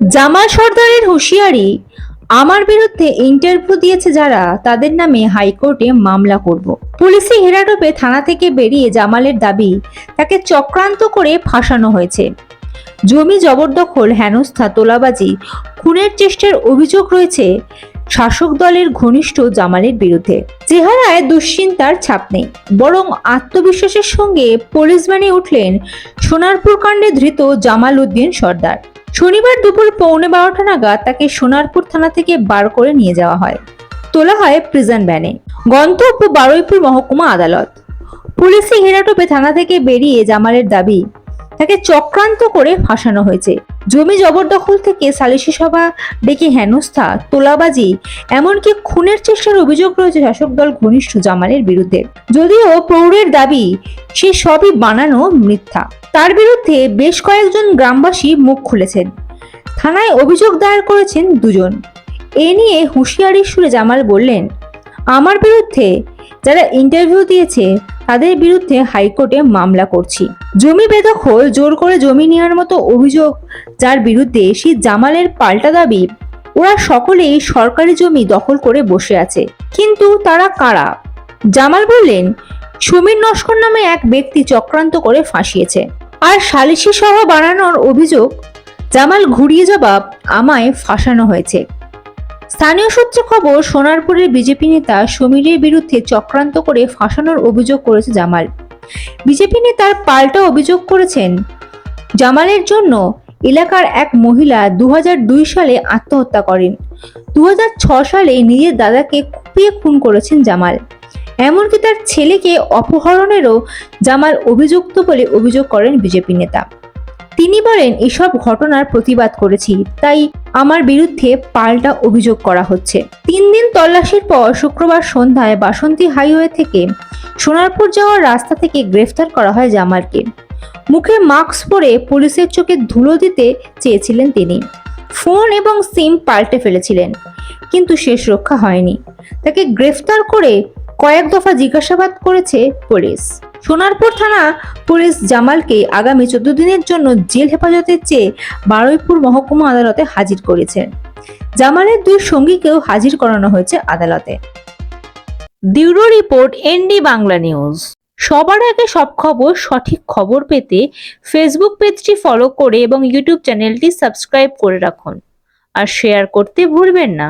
জামাল সর্দারের হুঁশিয়ারি আমার বিরুদ্ধে ইন্টারভিউ দিয়েছে যারা, তাদের নামে হাইকোর্টে মামলা করব। পুলিশি হেরাডোপে থানা থেকে বেরিয়ে জামালের দাবি, তাকে চক্রান্ত করে ফাঁসানো হয়েছে। জমি জবরদখল, হেনস্থা, তোলাবাজি, খুনের চেষ্টার অভিযোগ রয়েছে শাসক দলের ঘনিষ্ঠ জামালের বিরুদ্ধে। চেহারায় দুশ্চিন্তার ছাপ নেই, বরং আত্মবিশ্বাসের সঙ্গে পুলিশ ভ্যানে উঠলেন সোনারপুর কাণ্ডে ধৃত জামাল উদ্দিন সর্দার। শনিবার দুপুর পৌনে বারোটা নাগাদ তাকে সোনারপুর থানা থেকে বার করে নিয়ে যাওয়া হয়। তোলা হয় প্রিজন ভ্যানে গন্তব্য বারুইপুর মহকুমা আদালত। পুলিশি হেরাটোপে থানা থেকে বেরিয়ে জামালের দাবি, তাকে চক্রান্ত করে ফাঁসানো হয়েছে। জমি জবরদখল থেকে সালিশি সভা ডেকে হেনস্থা, তোলাবাজি, এমনকি খুনের চেষ্টার অভিযোগ রয়েছে শাসক দল ঘনিষ্ঠ জামালের বিরুদ্ধে। যদিও প্রৌঢ়ের দাবি, সে সবই বানানো মিথ্যা। তার বিরুদ্ধে বেশ কয়েকজন গ্রামবাসী মুখ খুলেছেন। থানায় অভিযোগ দায়ের করেছেন দুজন। এ নিয়ে হুঁশিয়ারির সুরে জামাল বললেন, আমার বিরুদ্ধে যারা ইন্টারভিউ দিয়েছে, তাদের বিরুদ্ধে হাইকোর্টে মামলা করছি। জমি বেদখল, জোর করে জমি নেওয়ার মতো অভিযোগ, যার বিরুদ্ধে সেই জামালের পাল্টা দাবি, ওরা সকলেই সরকারি জমি দখল করে বসে আছে। কিন্তু তারা কারা? জামাল বললেন, সমীর নস্কর নামে এক ব্যক্তি চক্রান্ত করে ফাঁসিয়েছে। আর সালিশি সভা বানানোর অভিযোগ, জামাল ঘুরিয়ে জবাব, আমায় ফাঁসানো হয়েছে। স্থানীয় সূত্রে খবর, সোনারপুরের বিজেপি নেতা সমীরের বিরুদ্ধে চক্রান্ত করে ফাঁসানোর অভিযোগ করেছে জামাল। বিজেপি নেতার পাল্টা অভিযোগ করেছেন, জামালের জন্য এলাকার এক মহিলা দু হাজার দুই সালে আত্মহত্যা করেন। দু সালে নিজের দাদাকে কুপিয়ে খুন করেছেন জামাল। এমনকি তার ছেলেকে অপহরণেরও জামাল অভিযুক্ত বলে অভিযোগ করেন বিজেপি নেতা। তিনি বলেন, এসব ঘটনার প্রতিবাদ করেছি, তাই আমার বিরুদ্ধে পাল্টা অভিযোগ করা হচ্ছে। তিন দিন তল্লাশির পর শুক্রবার সন্ধ্যায় বাসন্তী হাইওয়ে থেকে সোনারপুর যাওয়ার রাস্তা থেকে গ্রেফতার করা হয় জামালকে। মুখে মাস্ক পরে পুলিশের চোখে ধুলো দিতে চেয়েছিলেন তিনি। ফোন এবং সিম পাল্টে ফেলেছিলেন, কিন্তু শেষ রক্ষা হয়নি। তাকে গ্রেফতার করে কয়েক দফা জিজ্ঞাসাবাদ করেছে পুলিশ। সোনারপুর থানা পুলিশ জামালকে আগামী চোদ্দ দিনের জন্য জেল হেফাজতের চেয়ে বারুইপুর মহকুমা আদালতে হাজির করেছেন জামালের দুই সঙ্গীকেও হাজির করানো হয়েছে আদালতে। Bureau report, ND Bangla news. সবার আগে সব খবর, সঠিক খবর পেতে ফেসবুক পেজটি ফলো করে এবং ইউটিউব চ্যানেলটি সাবস্ক্রাইব করে রাখুন। আর শেয়ার করতে ভুলবেন না।